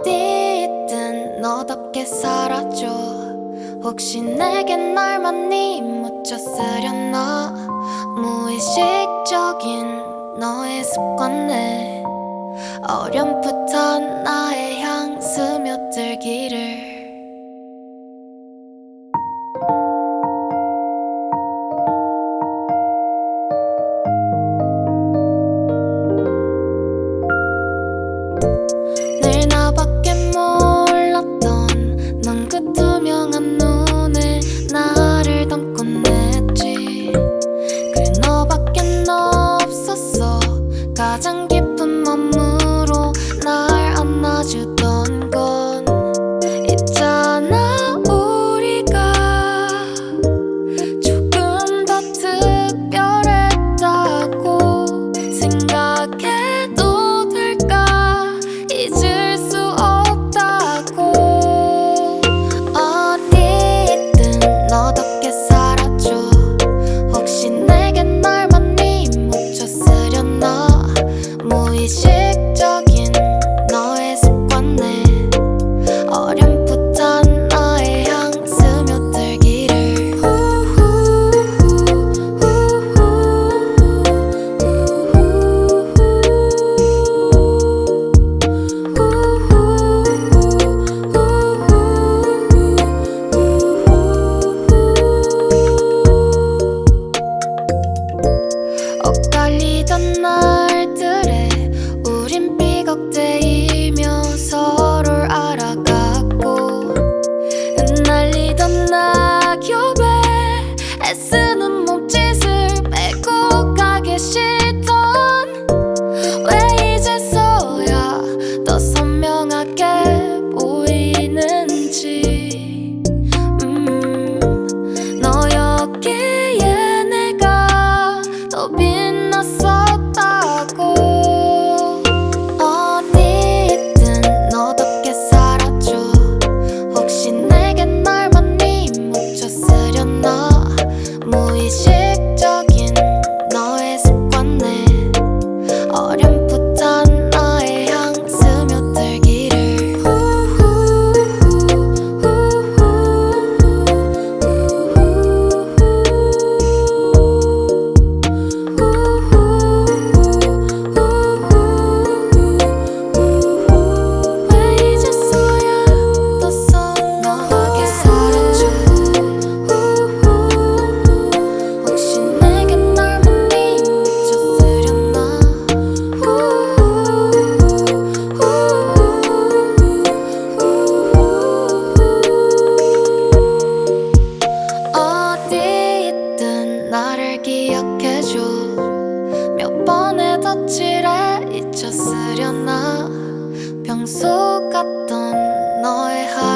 어디 있든 너답게 살아줘. 혹시 내겐 날 많이 묻혔으려나? 무의식적인 너의 습관에 어렴풋한 나의 향 스며들기를 그래 너밖엔 없었어? 가장 깊은 맘으로 날 안아주던 건 애쓰는 몸짓을 빼고 가기 싫던 왜 이제서야 더 선명하게 보이는지. 음, 너였기에 내가 더 빛났었 날 기억해줘. 몇 번의 덧칠에 잊혔으려나. 평소 같던 너의 하